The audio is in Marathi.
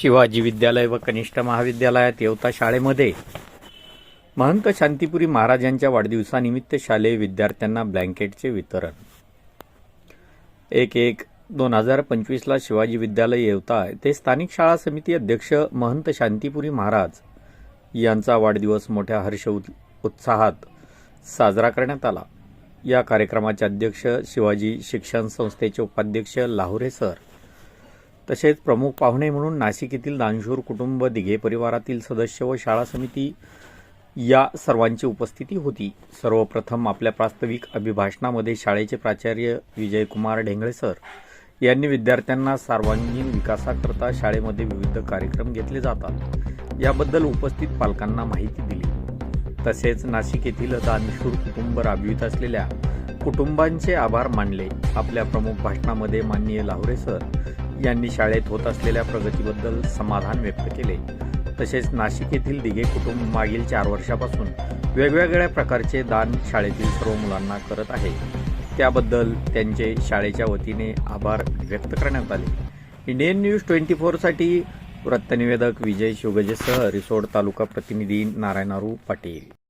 शिवाजी विद्यालय व कनिष्ठ महाविद्यालयात येवता शाळेमध्ये. महंत शांतीपुरी महाराजांच्या वाढदिवसानिमित्त शालेय विद्यार्थ्यांना ब्लँकेटचे वितरण. एक एक दोन हजार पंचवीसला शिवाजी विद्यालय येवता ते स्थानिक शाळा समिती अध्यक्ष महंत शांतीपुरी महाराज यांचा वाढदिवस मोठ्या हर्ष उत- उत्साहात साजरा करण्यात आला. या कार्यक्रमाचे अध्यक्ष शिवाजी शिक्षण संस्थेचे उपाध्यक्ष लाहोरे सर. तसेच प्रमुख पाहुणे म्हणून नाशिक येथील दानशूर कुटुंब दिघे परिवारातील सदस्य व शाळा समिती या सर्वांची उपस्थिती होती. सर्वप्रथम आपल्या प्रास्ताविक अभिभाषणामध्ये शाळेचे प्राचार्य विजयकुमार ढेंगळे सर यांनी विद्यार्थ्यांना सर्वांगीण विकासाकरता शाळेमध्ये विविध कार्यक्रम घेतले जातात. याबद्दल उपस्थित पालकांना माहिती दिली. तसेच नाशिक येथील दानशूर कुटुंब राबवित असलेल्या कुटुंबांचे आभार मानले. आपल्या प्रमुख भाषणामध्ये माननीय लाहोरे सर यांनी शाळेत होत असलेल्या प्रगतीबद्दल समाधान व्यक्त केले. तसेच नाशिक येथील दिघे कुटुंब मागील चार वर्षापासून वेगवेगळ्या प्रकारचे दान शाळेतील सर्व मुलांना करत आहे. त्याबद्दल त्यांचे शाळेच्या वतीने आभार व्यक्त करण्यात आले. इंडियन न्यूज ट्वेंटी फोरसाठी वृत्तनिवेदक विजय शिवगजेसह रिसोड तालुका प्रतिनिधी नारायणारू पाटील.